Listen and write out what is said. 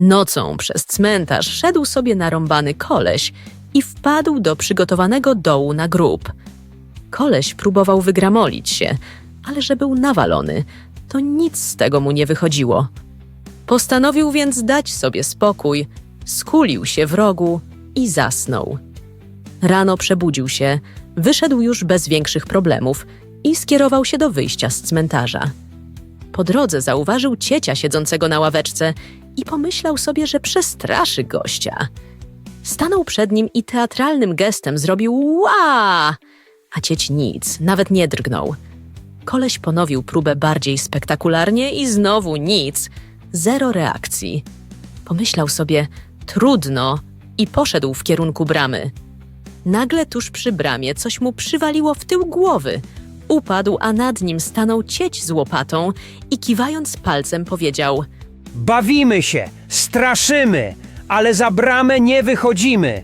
Nocą przez cmentarz szedł sobie narąbany koleś i wpadł do przygotowanego dołu na grób. Koleś próbował wygramolić się, ale że był nawalony, to nic z tego mu nie wychodziło. Postanowił więc dać sobie spokój, skulił się w rogu i zasnął. Rano przebudził się, wyszedł już bez większych problemów i skierował się do wyjścia z cmentarza. Po drodze zauważył ciecia siedzącego na ławeczce i pomyślał sobie, że przestraszy gościa. Stanął przed nim i teatralnym gestem zrobił ła! A cieć nic, nawet nie drgnął. Koleś ponowił próbę bardziej spektakularnie i znowu nic. Zero reakcji. Pomyślał sobie, trudno, i poszedł w kierunku bramy. Nagle tuż przy bramie coś mu przywaliło w tył głowy. Upadł, a nad nim stanął cieć z łopatą i kiwając palcem powiedział: Bawimy się, straszymy, ale za bramę nie wychodzimy.